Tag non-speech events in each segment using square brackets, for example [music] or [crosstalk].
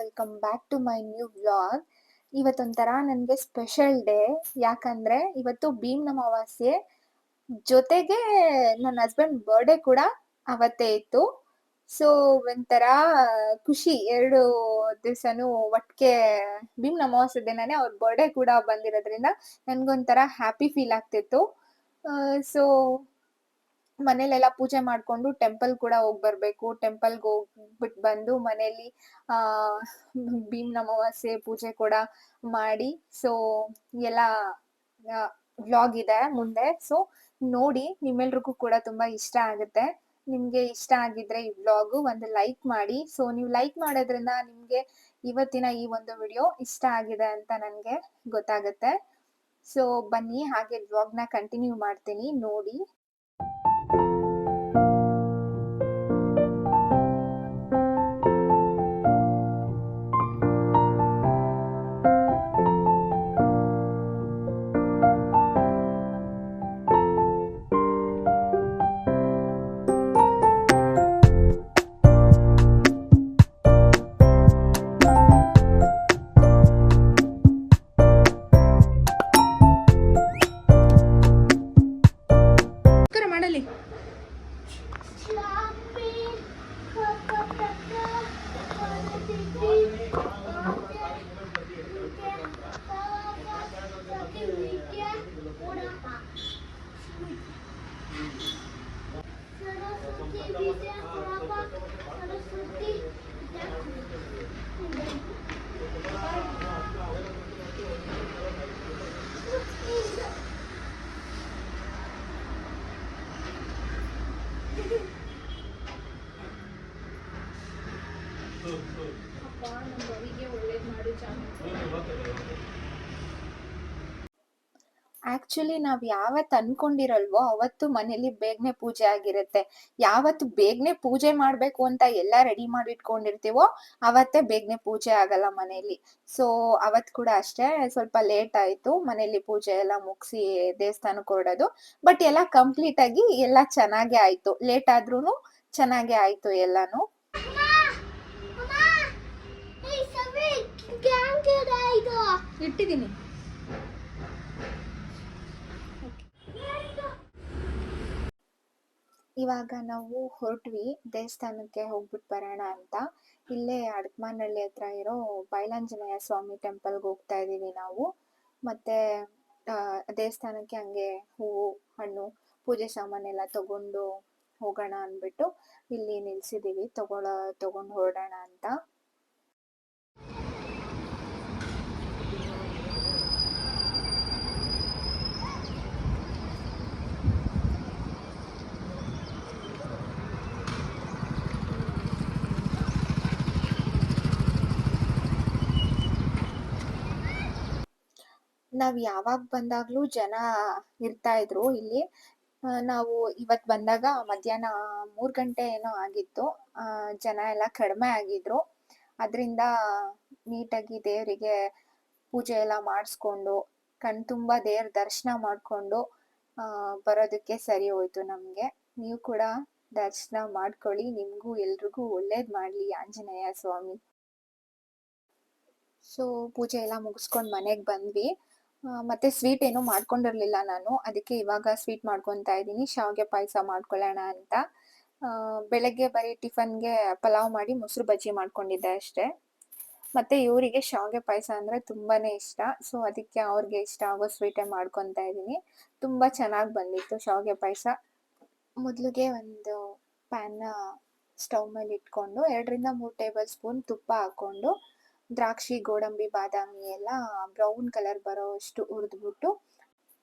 Welcome back to my new vlog ಇವತ್ತೊಂಥರ ನನಗೆ special day ಯಾಕಂದ್ರೆ ಇವತ್ತು ಭೀಮ್ ಅಮಾವಾಸ್ಯೆ ಜೊತೆಗೆ ನನ್ನ ಹಸ್ಬೆಂಡ್ ಬರ್ಡೇ ಕೂಡ ಅವತ್ತೇ ಇತ್ತು. ಸೊ ಒಂಥರ ಖುಷಿ. ಎರಡು ದಿವಸನೂ ಒಟ್ಟಿಗೆ ಭೀಮ್ ಅಮಾವಾಸ್ಯೆ ದಿನನೇ ಅವ್ರ ಬರ್ಡೇ ಕೂಡ ಬಂದಿರೋದ್ರಿಂದ ನನ್ಗೊಂಥರ ಹ್ಯಾಪಿ ಫೀಲ್ ಆಗ್ತಿತ್ತು. ಸೊ ಮನೇಲೆಲ್ಲ ಪೂಜೆ ಮಾಡ್ಕೊಂಡು ಟೆಂಪಲ್ ಕೂಡ ಹೋಗ್ ಬರ್ಬೇಕು ಟೆಂಪಲ್ಗೆ ಹೋಗ್ಬಿಟ್ಟು ಬಂದು ಮನೇಲಿ, ಆ, ಭೀಮ್ ಅಮಾವಾಸ್ಯೆ ಪೂಜೆ ಕೂಡ ಮಾಡಿ. ಸೊ ಎಲ್ಲ ವ್ಲಾಗ್ ಇದೆ ಮುಂದೆ. ಸೊ ನೋಡಿ, ನಿಮ್ಮೆಲ್ರಿಗೂ ಕೂಡ ತುಂಬಾ ಇಷ್ಟ ಆಗುತ್ತೆ. ನಿಮ್ಗೆ ಇಷ್ಟ ಆಗಿದ್ರೆ ಈ ವ್ಲಾಗು ಒಂದು ಲೈಕ್ ಮಾಡಿ. ಸೊ ನೀವು ಲೈಕ್ ಮಾಡೋದ್ರಿಂದ ನಿಮ್ಗೆ ಇವತ್ತಿನ ಈ ಒಂದು ವಿಡಿಯೋ ಇಷ್ಟ ಆಗಿದೆ ಅಂತ ನನ್ಗೆ ಗೊತ್ತಾಗುತ್ತೆ. ಸೊ ಬನ್ನಿ, ಹಾಗೆ ವ್ಲಾಗ್ನ ಕಂಟಿನ್ಯೂ ಮಾಡ್ತೀನಿ. ನೋಡಿ. Thank [laughs] you. ಆಕ್ಚುಲಿ ನಾವ್ ಯಾವತ್ ಅನ್ಕೊಂಡಿರಲ್ವೋ ಅವತ್ತು ಮನೇಲಿ ಬೇಗನೆ ಪೂಜೆ ಆಗಿರುತ್ತೆ. ಯಾವತ್ತು ಬೇಗನೆ ಪೂಜೆ ಮಾಡ್ಬೇಕು ಅಂತ ಎಲ್ಲ ರೆಡಿ ಮಾಡಿ ಇಟ್ಕೊಂಡಿರ್ತೀವೋ ಅವತ್ತೇ ಬೇಗನೆ ಪೂಜೆ ಆಗಲ್ಲ ಮನೇಲಿ. ಸೊ ಅವತ್ ಕೂಡ ಅಷ್ಟೇ ಸ್ವಲ್ಪ ಲೇಟ್ ಆಯ್ತು ಮನೇಲಿ ಪೂಜೆ ಎಲ್ಲ ಮುಗಿಸಿ ದೇವಸ್ಥಾನಕ್ಕೆ ಹೊರಡೋದು. ಬಟ್ ಎಲ್ಲ ಕಂಪ್ಲೀಟ್ ಆಗಿ ಎಲ್ಲ ಚೆನ್ನಾಗೆ ಆಯ್ತು. ಲೇಟ್ ಆದ್ರೂನು ಚೆನ್ನಾಗೆ ಆಯ್ತು ಎಲ್ಲಾನು. ಇಟ್ಟಿದ್ದೀನಿ. ಇವಾಗ ನಾವು ಹೊರಟ್ವಿ ದೇವಸ್ಥಾನಕ್ಕೆ ಹೋಗ್ಬಿಟ್ಟು ಬರೋಣ ಅಂತ. ಇಲ್ಲೇ ಅಡ್ಕಮಾನಹಳ್ಳಿ ಹತ್ರ ಇರೋ ಬೈಲಾಂಜನೇಯ ಸ್ವಾಮಿ ಟೆಂಪಲ್ಗೆ ಹೋಗ್ತಾ ಇದೀವಿ ನಾವು. ಮತ್ತೆ ದೇವಸ್ಥಾನಕ್ಕೆ ಹಂಗೆ ಹೂವು, ಹಣ್ಣು, ಪೂಜೆ ಸಾಮಾನೆಲ್ಲ ತಗೊಂಡು ಹೋಗೋಣ ಅಂದ್ಬಿಟ್ಟು ಇಲ್ಲಿ ನಿಲ್ಸಿದೀವಿ ತಗೊಳ, ತಗೊಂಡು ಹೊರಡೋಣ ಅಂತ. ನಾವ್ ಯಾವಾಗ ಬಂದಾಗ್ಲೂ ಜನ ಇರ್ತಾ ಇದ್ರು ಇಲ್ಲಿ. ನಾವು ಇವತ್ ಬಂದಾಗ ಮಧ್ಯಾಹ್ನ ಮೂರ್ ಗಂಟೆ ಏನೋ ಆಗಿತ್ತು. ಜನ ಎಲ್ಲ ಕಡಿಮೆ ಆಗಿದ್ರು. ಅದರಿಂದ ನೀಟಾಗಿ ದೇವರಿಗೆ ಪೂಜೆ ಎಲ್ಲ ಮಾಡಿಸ್ಕೊಂಡು, ಕಣ್ ತುಂಬಾ ದೇವ್ರ ದರ್ಶನ ಮಾಡ್ಕೊಂಡು ಬರೋದಕ್ಕೆ ಸರಿ ಹೋಯ್ತು ನಮ್ಗೆ. ನೀವು ಕೂಡ ದರ್ಶನ ಮಾಡ್ಕೊಳ್ಳಿ. ನಿಮ್ಗೂ ಎಲ್ರಿಗೂ ಒಳ್ಳೇದ್ ಮಾಡ್ಲಿ ಆಂಜನೇಯ ಸ್ವಾಮಿ. ಸೊ ಪೂಜೆ ಎಲ್ಲ ಮುಗಿಸ್ಕೊಂಡು ಮನೆಗೆ ಬಂದ್ವಿ. ಮತ್ತೆ ಸ್ವೀಟ್ ಏನು ಮಾಡ್ಕೊಂಡಿರ್ಲಿಲ್ಲ ನಾನು. ಅದಕ್ಕೆ ಇವಾಗ ಸ್ವೀಟ್ ಮಾಡ್ಕೊತಾ ಇದ್ದೀನಿ. ಶಾವಿಗೆ ಪಾಯಸ ಮಾಡ್ಕೊಳ್ಳೋಣ ಅಂತ. ಬೆಳಗ್ಗೆ ಬರೀ ಟಿಫನ್ಗೆ ಪಲಾವ್ ಮಾಡಿ ಮೊಸರು ಬಜ್ಜಿ ಮಾಡ್ಕೊಂಡಿದ್ದೆ ಅಷ್ಟೇ. ಮತ್ತೆ ಇವರಿಗೆ ಶಾವಿಗೆ ಪಾಯಸ ಅಂದ್ರೆ ತುಂಬಾನೇ ಇಷ್ಟ. ಸೊ ಅದಕ್ಕೆ ಅವ್ರಿಗೆ ಇಷ್ಟ ಆಗೋ ಸ್ವೀಟೇ ಮಾಡ್ಕೊತಾ ಇದ್ದೀನಿ. ತುಂಬಾ ಚೆನ್ನಾಗಿ ಬಂದಿತ್ತು ಶಾವಿಗೆ ಪಾಯಸ. ಮೊದಲಿಗೆ ಒಂದು ಪ್ಯಾನ್ನ ಸ್ಟವ್ ಮೇಲೆ ಇಟ್ಕೊಂಡು, ಎರಡರಿಂದ ಮೂರು ಟೇಬಲ್ ಸ್ಪೂನ್ ತುಪ್ಪ ಹಾಕೊಂಡು ದ್ರಾಕ್ಷಿ, ಗೋಡಂಬಿ, ಬಾದಾಮಿ ಎಲ್ಲ ಬ್ರೌನ್ ಕಲರ್ ಬರೋವಷ್ಟು ಹುರಿದ್ಬಿಟ್ಟು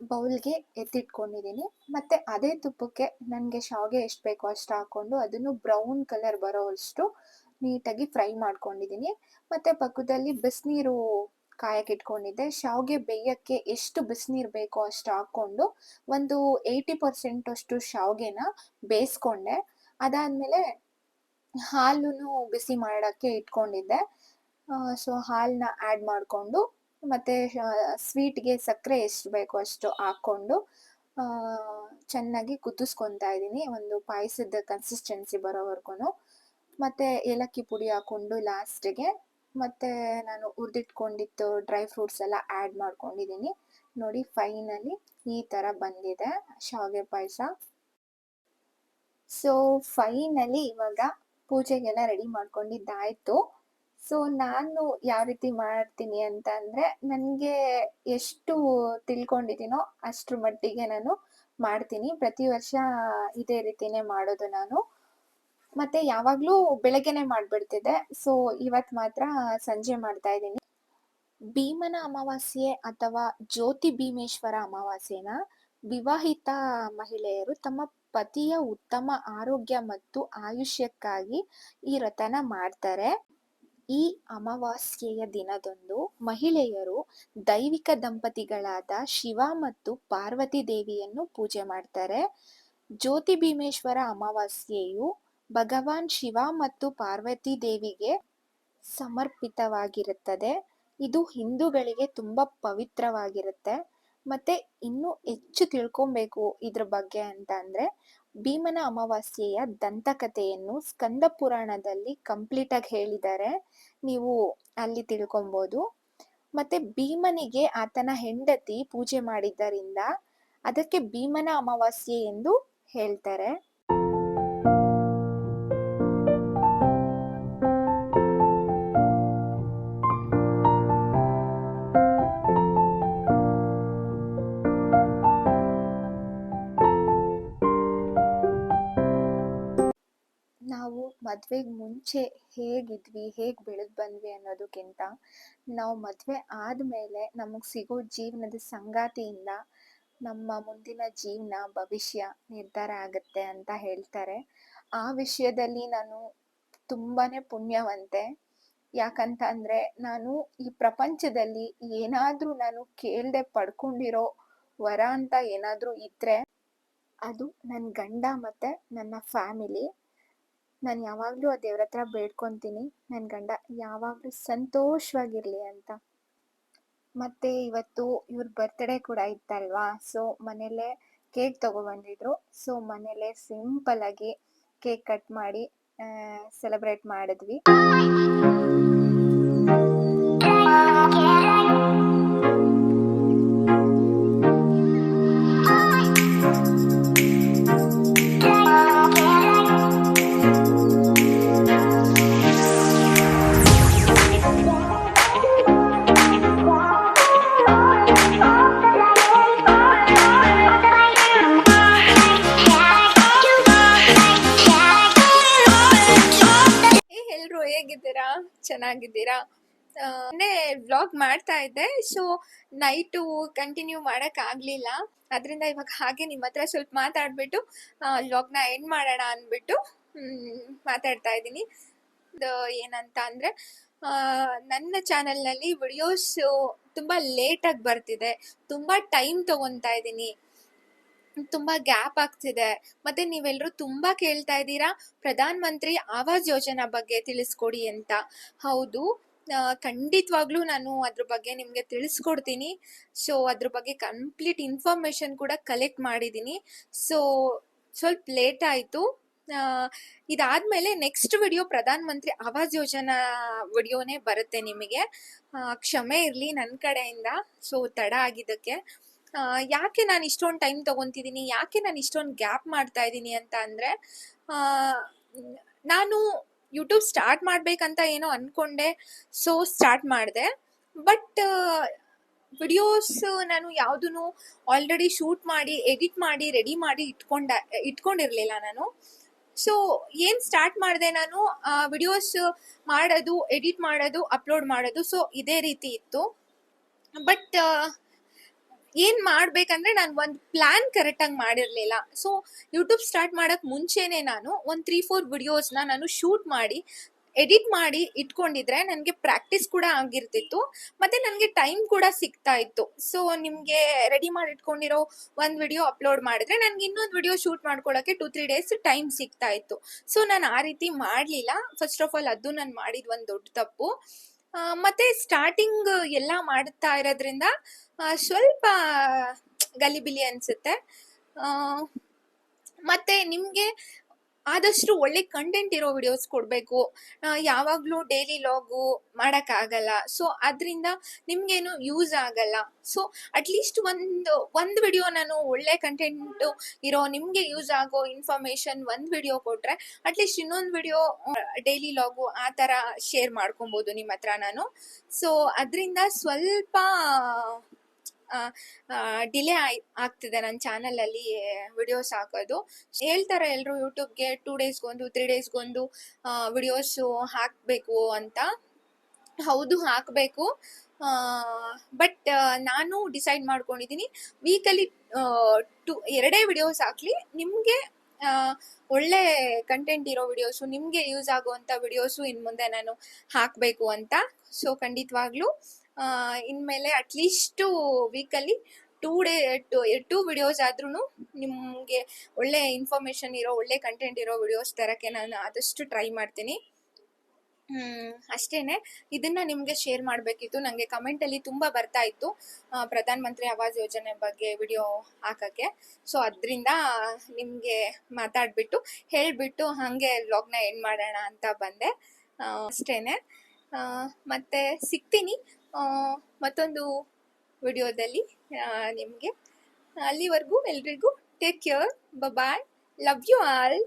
ಬೌಲ್ಗೆ ಎತ್ತಿಟ್ಕೊಂಡಿದ್ದೀನಿ ಮತ್ತೆ ಅದೇ ತುಪ್ಪಕ್ಕೆ ನನಗೆ ಶಾವಿಗೆ ಎಷ್ಟು ಬೇಕೋ ಅಷ್ಟು ಹಾಕೊಂಡು ಅದನ್ನು ಬ್ರೌನ್ ಕಲರ್ ಬರೋವಷ್ಟು ನೀಟಾಗಿ ಫ್ರೈ ಮಾಡ್ಕೊಂಡಿದ್ದೀನಿ ಮತ್ತೆ ಪಕ್ಕದಲ್ಲಿ ಬಿಸಿನೀರು ಕಾಯಕ್ಕೆ ಇಟ್ಕೊಂಡಿದ್ದೆ. ಶಾವ್ಗೆ ಬೇಯಕ್ಕೆ ಎಷ್ಟು ಬಿಸಿನೀರು ಬೇಕೋ ಅಷ್ಟು ಹಾಕೊಂಡು ಒಂದು ಏಯ್ಟಿ ಪರ್ಸೆಂಟ್ ಅಷ್ಟು ಶಾವ್ಗೆನ ಬೇಯಿಸ್ಕೊಂಡೆ. ಅದಾದ್ಮೇಲೆ ಹಾಲು ಬಿಸಿ ಮಾಡೋಕ್ಕೆ ಇಟ್ಕೊಂಡಿದ್ದೆ. ಸೊ ಹಾಲನ್ನ ಆ್ಯಡ್ ಮಾಡಿಕೊಂಡು, ಮತ್ತು ಸ್ವೀಟ್ಗೆ ಸಕ್ಕರೆ ಎಷ್ಟು ಬೇಕೋ ಅಷ್ಟು ಹಾಕ್ಕೊಂಡು ಚೆನ್ನಾಗಿ ಕುದಿಸ್ಕೊತಾ ಇದ್ದೀನಿ. ಒಂದು ಪಾಯಸದ ಕನ್ಸಿಸ್ಟೆನ್ಸಿ ಬರೋವರೆಗೂ ಮತ್ತು ಏಲಕ್ಕಿ ಪುಡಿ ಹಾಕ್ಕೊಂಡು ಲಾಸ್ಟಿಗೆ ಮತ್ತು ನಾನು ಹುರಿದಿಟ್ಕೊಂಡಿತ್ತು ಡ್ರೈ ಫ್ರೂಟ್ಸ್ ಎಲ್ಲ ಆ್ಯಡ್ ಮಾಡ್ಕೊಂಡಿದ್ದೀನಿ. ನೋಡಿ ಫೈನಲಿ ಈ ಥರ ಬಂದಿದೆ ಶಾವಿಗೆ ಪಾಯಸ. ಸೊ ಫೈನಲಿ ಇವಾಗ ಪೂಜೆಗೆಲ್ಲ ರೆಡಿ ಮಾಡ್ಕೊಂಡಿದ್ದಾಯ್ತು. ಸೊ, ನಾನು ಯಾವ ರೀತಿ ಮಾಡ್ತೀನಿ ಅಂತ ಅಂದ್ರೆ ನನಗೆ ಎಷ್ಟು ತಿಳ್ಕೊಂಡಿದ್ದೀನೋ ಅಷ್ಟ್ರ ಮಟ್ಟಿಗೆ ನಾನು ಮಾಡ್ತೀನಿ. ಪ್ರತಿ ವರ್ಷ ಇದೇ ರೀತಿನೇ ಮಾಡೋದು ನಾನು. ಮತ್ತೆ ಯಾವಾಗ್ಲೂ ಬೆಳಗ್ಗೆನೆ ಮಾಡ್ಬಿಡ್ತಿದ್ದೆ. ಸೊ, ಇವತ್ ಮಾತ್ರ ಸಂಜೆ ಮಾಡ್ತಾ ಇದ್ದೀನಿ. ಭೀಮನ ಅಮಾವಾಸ್ಯೆ ಅಥವಾ ಜ್ಯೋತಿ ಭೀಮೇಶ್ವರ ಅಮಾವಾಸ್ಯೆನ ವಿವಾಹಿತ ಮಹಿಳೆಯರು ತಮ್ಮ ಪತಿಯ ಉತ್ತಮ ಆರೋಗ್ಯ ಮತ್ತು ಆಯುಷ್ಯಕ್ಕಾಗಿ ಈ ವ್ರತನ ಮಾಡ್ತಾರೆ. ಈ ಅಮಾವಾಸ್ಯೆಯ ದಿನದಂದು ಮಹಿಳೆಯರು ದೈವಿಕ ದಂಪತಿಗಳಾದ ಶಿವ ಮತ್ತು ಪಾರ್ವತಿ ದೇವಿಯನ್ನು ಪೂಜೆ ಮಾಡ್ತಾರೆ. ಜ್ಯೋತಿ ಭೀಮೇಶ್ವರ ಅಮಾವಾಸ್ಯೆಯು ಭಗವಾನ್ ಶಿವ ಮತ್ತು ಪಾರ್ವತಿ ದೇವಿಗೆ ಸಮರ್ಪಿತವಾಗಿರುತ್ತದೆ. ಇದು ಹಿಂದೂಗಳಿಗೆ ತುಂಬ ಪವಿತ್ರವಾಗಿರುತ್ತೆ. ಮತ್ತೆ ಇನ್ನು ಹೆಚ್ಚು ತಿಳ್ಕೊಬೇಕು ಇದ್ರ ಬಗ್ಗೆ ಅಂತ ಅಂದ್ರೆ ಭೀಮನ ಅಮಾವಾಸ್ಯೆಯ ದಂತಕಥೆಯನ್ನು ಸ್ಕಂದ ಪುರಾಣದಲ್ಲಿ ಕಂಪ್ಲೀಟ್ ಆಗಿ ಹೇಳಿದ್ದಾರೆ. ನೀವು ಅಲ್ಲಿ ತಿಳ್ಕೊಬಹುದು ಮತ್ತೆ ಭೀಮನಿಗೆ ಆತನ ಹೆಂಡತಿ ಪೂಜೆ ಮಾಡಿದ್ದರಿಂದ ಅದಕ್ಕೆ ಭೀಮನ ಅಮಾವಾಸ್ಯೆ ಎಂದು ಹೇಳ್ತಾರೆ. ಮದ್ವೆಗ್ ಮುಂಚೆ ಹೇಗಿದ್ವಿ, ಹೇಗೆ ಬೆಳೆದು ಬಂದ್ವಿ ಅನ್ನೋದಕ್ಕಿಂತ ನಾವು ಮದ್ವೆ ಆದ್ಮೇಲೆ ನಮಗೆ ಸಿಗೋ ಜೀವನದ ಸಂಗಾತಿಯಿಂದ ನಮ್ಮ ಮುಂದಿನ ಜೀವನ, ಭವಿಷ್ಯ ನಿರ್ಧಾರ ಆಗುತ್ತೆ ಅಂತ ಹೇಳ್ತಾರೆ. ಆ ವಿಷಯದಲ್ಲಿ ನಾನು ತುಂಬಾನೇ ಪುಣ್ಯವಂತೆ. ಯಾಕಂತ ಅಂದ್ರೆ ನಾನು ಈ ಪ್ರಪಂಚದಲ್ಲಿ ಏನಾದ್ರೂ ನಾನು ಕೇಳ್ದೆ ಪಡ್ಕೊಂಡಿರೋ ವರ ಅಂತ ಏನಾದ್ರೂ ಇದ್ರೆ ಅದು ನನ್ನ ಗಂಡ ಮತ್ತೆ ನನ್ನ ಫ್ಯಾಮಿಲಿ. ನಾನು ಯಾವಾಗಲೂ ಆ ದೇವ್ರ ಹತ್ರ ಬೇಡ್ಕೊತೀನಿ. ನನ್ನ ಗಂಡ ಯಾವಾಗಲೂ ಸಂತೋಷವಾಗಿರಲಿ ಅಂತ. ಮತ್ತೆ ಇವತ್ತು ಇವ್ರ ಬರ್ತ್ಡೇ ಕೂಡ ಇತ್ತಲ್ವಾ? ಸೊ ಮನೇಲೆ ಕೇಕ್ ತಗೊಬಂದಿದ್ರು. ಸೊ ಮನೇಲೆ ಸಿಂಪಲ್ ಆಗಿ ಕೇಕ್ ಕಟ್ ಮಾಡಿ ಸೆಲೆಬ್ರೇಟ್ ಮಾಡಿದ್ವಿ. ಚೆನ್ನಾಗಿದ್ದೀರಾ? ಮೊನ್ನೆ ವ್ಲಾಗ್ ಮಾಡ್ತಾ ಇದ್ದೆ. ಸೊ ನೈಟು ಕಂಟಿನ್ಯೂ ಮಾಡಕ್ ಆಗ್ಲಿಲ್ಲ. ಅದರಿಂದ ಇವಾಗ ಹಾಗೆ ನಿಮ್ಮ ಹತ್ರ ಸ್ವಲ್ಪ ಮಾತಾಡ್ಬಿಟ್ಟು ವ್ಲಾಗ್ನ ಎಂಡ್ ಮಾಡೋಣ ಅಂದ್ಬಿಟ್ಟು ಮಾತಾಡ್ತಾ ಇದ್ದೀನಿ. ಇದು ಏನಂತ ಅಂದ್ರೆ ನನ್ನ ಚಾನೆಲ್ನಲ್ಲಿ ವಿಡಿಯೋಸ್ ತುಂಬಾ ಲೇಟಾಗಿ ಬರ್ತಿದೆ. ತುಂಬಾ ಟೈಮ್ ತಗೊಂತಾ ಇದ್ದೀನಿ. ತುಂಬಾ ಗ್ಯಾಪ್ ಆಗ್ತಿದೆ. ಮತ್ತೆ ನೀವೆಲ್ಲರೂ ತುಂಬಾ ಕೇಳ್ತಾ ಇದ್ದೀರಾ? ಪ್ರಧಾನ ಮಂತ್ರಿ ಆವಾಸ್ ಯೋಜನಾ ಬಗ್ಗೆ ತಿಳಿಸ್ಕೊಡಿ ಅಂತ. ಹೌದು. ಖಂಡಿತವಾಗ್ಲೂ ನಾನು ಅದ್ರ ಬಗ್ಗೆ ನಿಮಗೆ ತಿಳಿಸ್ಕೊಡ್ತೀನಿ. ಸೊ ಅದ್ರ ಬಗ್ಗೆ ಕಂಪ್ಲೀಟ್ ಇನ್ಫಾರ್ಮೇಶನ್ ಕೂಡ ಕಲೆಕ್ಟ್ ಮಾಡಿದ್ದೀನಿ. ಸೊ ಸ್ವಲ್ಪ ಲೇಟ್ ಆಯಿತು. ಇದಾದ ಇದಾದ್ಮೇಲೆ ನೆಕ್ಸ್ಟ್ ವಿಡಿಯೋ ಪ್ರಧಾನ ಮಂತ್ರಿ ಆವಾಸ್ ಯೋಜನಾ ವಿಡಿಯೋನೇ ಬರುತ್ತೆ ನಿಮಗೆ. ಕ್ಷಮೆ ಇರಲಿ ನನ್ನ ಕಡೆಯಿಂದ. ಸೊ ತಡ ಆಗಿದ್ದಕ್ಕೆ. ಯಾಕೆ ನಾನು ಇಷ್ಟೊಂದು ಟೈಮ್ ತಗೊಂತಿದ್ದೀನಿ ಯಾಕೆ ನಾನು ಇಷ್ಟೊಂದು ಗ್ಯಾಪ್ ಮಾಡ್ತಾ ಇದ್ದೀನಿ ಅಂತ ಅಂದರೆ ನಾನು ಯೂಟ್ಯೂಬ್ ಸ್ಟಾರ್ಟ್ ಮಾಡಬೇಕಂತ ಏನೋ ಅಂದ್ಕೊಂಡೆ ಸೊ ಸ್ಟಾರ್ಟ್ ಮಾಡಿದೆ. ಬಟ್ ವಿಡಿಯೋಸ್ ನಾನು ಯಾವುದೂ ಆಲ್ರೆಡಿ ಶೂಟ್ ಮಾಡಿ ಎಡಿಟ್ ಮಾಡಿ ರೆಡಿ ಮಾಡಿ ಇಟ್ಕೊಂಡ, ಇಟ್ಕೊಂಡಿರಲಿಲ್ಲ ನಾನು. ಸೊ ಏನು ಸ್ಟಾರ್ಟ್ ಮಾಡಿದೆ ನಾನು? ವಿಡಿಯೋಸ್ ಮಾಡೋದು ಎಡಿಟ್ ಮಾಡೋದು ಅಪ್ಲೋಡ್ ಮಾಡೋದು. ಸೊ ಇದೇ ರೀತಿ ಇತ್ತು. ಬಟ್ ಏನ್ ಮಾಡ್ಬೇಕಂದ್ರೆ ನಾನು ಒಂದು ಪ್ಲಾನ್ ಕರೆಕ್ಟಾಗಿ ಮಾಡಿರಲಿಲ್ಲ. ಸೊ ಯೂಟ್ಯೂಬ್ ಸ್ಟಾರ್ಟ್ ಮಾಡಕ್ ಮುಂಚೆನೆ ನಾನು ಒಂದು ತ್ರೀ ಫೋರ್ ವಿಡಿಯೋಸ್ನ ನಾನು ಶೂಟ್ ಮಾಡಿ ಎಡಿಟ್ ಮಾಡಿ ಇಟ್ಕೊಂಡಿದ್ರೆ ನನಗೆ ಪ್ರಾಕ್ಟೀಸ್ ಕೂಡ ಆಗಿರ್ತಿತ್ತು. ಮತ್ತೆ ನನಗೆ ಟೈಮ್ ಕೂಡ ಸಿಗ್ತಾ ಇತ್ತು. ಸೊ ನಿಮಗೆ ರೆಡಿ ಮಾಡಿ ಇಟ್ಕೊಂಡಿರೋ ಒಂದು ವಿಡಿಯೋ ಅಪ್ಲೋಡ್ ಮಾಡಿದ್ರೆ ನನಗೆ ಇನ್ನೊಂದು ವಿಡಿಯೋ ಶೂಟ್ ಮಾಡ್ಕೊಳಕ್ಕೆ ಟೂ ತ್ರೀ ಡೇಸ್ ಟೈಮ್ ಸಿಗ್ತಾ ಇತ್ತು. ಸೊ ನಾನು ಆ ರೀತಿ ಮಾಡಲಿಲ್ಲ. ಫಸ್ಟ್ ಆಫ್ ಆಲ್ ಅದು ನಾನು ಮಾಡಿದ ಒಂದು ದೊಡ್ಡ ತಪ್ಪು. ಮತ್ತೆ ಸ್ಟಾರ್ಟಿಂಗ್ ಎಲ್ಲ ಮಾಡ್ತಾ ಇರೋದ್ರಿಂದ ಸ್ವಲ್ಪ ಗಲಿಬಿಲಿ ಅನ್ಸುತ್ತೆ. ಮತ್ತೆ ನಿಮಗೆ ಆದಷ್ಟು ಒಳ್ಳೆ ಕಂಟೆಂಟ್ ಇರೋ ವಿಡಿಯೋಸ್ ಕೊಡಬೇಕು. ಯಾವಾಗಲೂ ಡೈಲಿ ಲಾಗು ಮಾಡೋಕ್ಕಾಗಲ್ಲ. ಸೊ ಅದರಿಂದ ನಿಮಗೇನು ಯೂಸ್ ಆಗಲ್ಲ. ಸೊ ಅಟ್ಲೀಸ್ಟ್ ಒಂದು ಒಂದು ವಿಡಿಯೋ ನಾನು ಒಳ್ಳೆ ಕಂಟೆಂಟು ಇರೋ, ನಿಮಗೆ ಯೂಸ್ ಆಗೋ ಇನ್ಫಾರ್ಮೇಷನ್ ಒಂದು ವಿಡಿಯೋ ಕೊಟ್ಟರೆ ಅಟ್ಲೀಸ್ಟ್ ಇನ್ನೊಂದು ವಿಡಿಯೋ ಡೈಲಿ ಲಾಗು ಆ ಥರ ಶೇರ್ ಮಾಡ್ಕೊಬೋದು ನಿಮ್ಮ ಹತ್ರ ನಾನು. ಸೊ ಅದರಿಂದ ಸ್ವಲ್ಪ ಡಿಲೇ ಆಯ್ ಆಗ್ತಿದೆ ನನ್ನ ಚಾನಲಲ್ಲಿ ವಿಡಿಯೋಸ್ ಹಾಕೋದು. ಹೇಳ್ತಾರೆ ಎಲ್ಲರೂ ಯೂಟ್ಯೂಬ್ಗೆ ಟೂ ಡೇಸ್ಗೊಂದು ತ್ರೀ ಡೇಸ್ಗೊಂದು ವಿಡಿಯೋಸು ಹಾಕಬೇಕು ಅಂತ. ಹೌದು, ಹಾಕಬೇಕು. ಬಟ್ ನಾನು ಡಿಸೈಡ್ ಮಾಡ್ಕೊಂಡಿದ್ದೀನಿ ವೀಕಲ್ಲಿ ಟು ಎರಡೇ ವಿಡಿಯೋಸ್ ಹಾಕಲಿ. ನಿಮಗೆ ಒಳ್ಳೆ ಕಂಟೆಂಟ್ ಇರೋ ವಿಡಿಯೋಸು ನಿಮಗೆ ಯೂಸ್ ಆಗುವಂಥ ವಿಡಿಯೋಸು ಇನ್ನು ಮುಂದೆ ನಾನು ಹಾಕಬೇಕು ಅಂತ. ಸೊ ಖಂಡಿತವಾಗ್ಲೂ ಇನ್ಮೇಲೆ at least weekly two day to two videos ಆದ್ರೂ ನಿಮಗೆ ಒಳ್ಳೆ ಇನ್ಫಾರ್ಮೇಷನ್ ಇರೋ, ಒಳ್ಳೆ ಕಂಟೆಂಟ್ ಇರೋ ವಿಡಿಯೋಸ್ ತರೋಕ್ಕೆ ನಾನು ಆದಷ್ಟು ಟ್ರೈ ಮಾಡ್ತೀನಿ. ಅಷ್ಟೇನೆ. ಇದನ್ನ ನಿಮಗೆ ಶೇರ್ ಮಾಡಬೇಕಿತ್ತು. ನನಗೆ ಕಮೆಂಟಲ್ಲಿ ತುಂಬ ಬರ್ತಾ ಇತ್ತು ಪ್ರಧಾನ ಮಂತ್ರಿ ಆವಾಸ್ ಯೋಜನೆ ಬಗ್ಗೆ ವಿಡಿಯೋ ಹಾಕಕ್ಕೆ. ಸೊ ಅದರಿಂದ ನಿಮಗೆ ಮಾತಾಡ್ಬಿಟ್ಟು, ಹೇಳಿಬಿಟ್ಟು ಹಾಗೆ ವ್ಲಾಗ್ನ ಎಂಡ್ ಮಾಡೋಣ ಅಂತ ಬಂದೆ. ಅಷ್ಟೇನೆ. ಮತ್ತೆ ಸಿಗ್ತೀನಿ. ಮತ್ತೊಂದು ವಿಡಿಯೋದಲ್ಲಿ ನಿಮಗೆ. ಅಲ್ಲಿವರೆಗೂ ಎಲ್ರಿಗೂ take care bye love you all